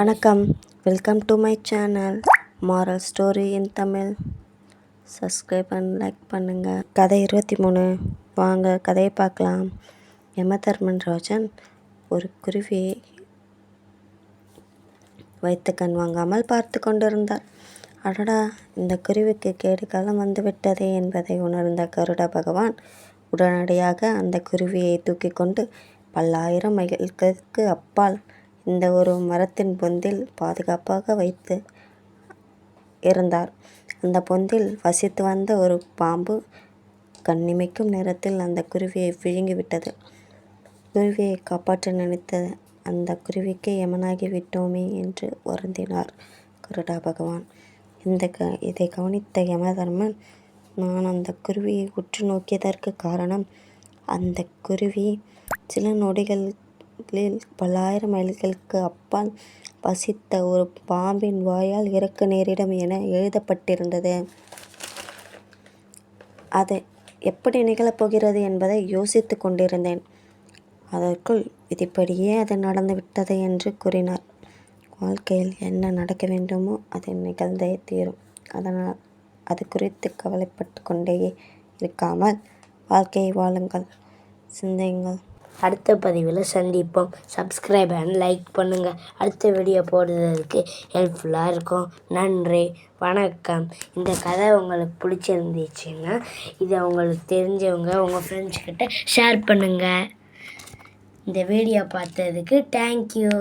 வணக்கம். Welcome to my channel moral story in Tamil subscribe பண்ண like பண்ணுங்கள் கதை இருபத்தி மூணு. வாங்க கதையை பார்க்கலாம். யமதர்மன் ராஜன் ஒரு குருவியை வைத்து கண் வாங்காமல் பார்த்து கொண்டிருந்தார். அடடா இந்த குருவிக்கு கேடு காலம் வந்துவிட்டதே என்பதை உணர்ந்த கருட பகவான் உடனடியாக அந்த குருவியை தூக்கி கொண்டு பல்லாயிரம் மைல்களுக்கு அப்பால் இந்த ஒரு மரத்தின் பொந்தில் பாதுகாப்பாக வைத்து இருந்தார். அந்த பொந்தில் வசித்து வந்த ஒரு பாம்பு கண்ணிமைக்கும் நேரத்தில் அந்த குருவியை விழுங்கிவிட்டது. குருவியை காப்பாற்ற நினைத்த அந்த குருவிக்கு யமனாகி விட்டோமே என்று வருந்தினார் கருடா பகவான். இந்த க இதை கவனித்த யமதர்மன் நான் அந்த குருவியை உற்று நோக்கியதற்கு காரணம் அந்த குருவி சில நொடிகள் நொடிகளில் பல்லாயிரம் மைல்களுக்கு அப்பால் வசித்த ஒரு பாம்பின் வாயால் இறக்க நேரிடும் என எழுதப்பட்டிருந்தது. அது எப்படி நிகழப்போகிறது என்பதை யோசித்து கொண்டிருந்தேன். அதற்குள் விதிப்படியே அது நடந்து விட்டது என்று கூறினார். வாழ்க்கையில் என்ன நடக்க வேண்டுமோ அது நிகழ்ந்தே தீரும். அதனால் அது குறித்து கவலைப்பட்டு கொண்டே இருக்காமல் வாழ்க்கையை வாழுங்கள் சிந்தையுங்கள். அடுத்த பதிவில் சந்திப்போம். சப்ஸ்கிரைப் அண்ட் லைக் பண்ணுங்கள் அடுத்த வீடியோ போடுறதுக்கு ஹெல்ப்ஃபுல்லாக இருக்கும். நன்றி. வணக்கம். இந்த கதை உங்களுக்கு பிடிச்சிருந்துச்சுன்னா இதை உங்களுக்கு தெரிஞ்சவங்க உங்கள் ஃப்ரெண்ட்ஸ்கிட்ட ஷேர் பண்ணுங்கள் இந்த வீடியோ பார்த்ததுக்கு தேங்க்யூ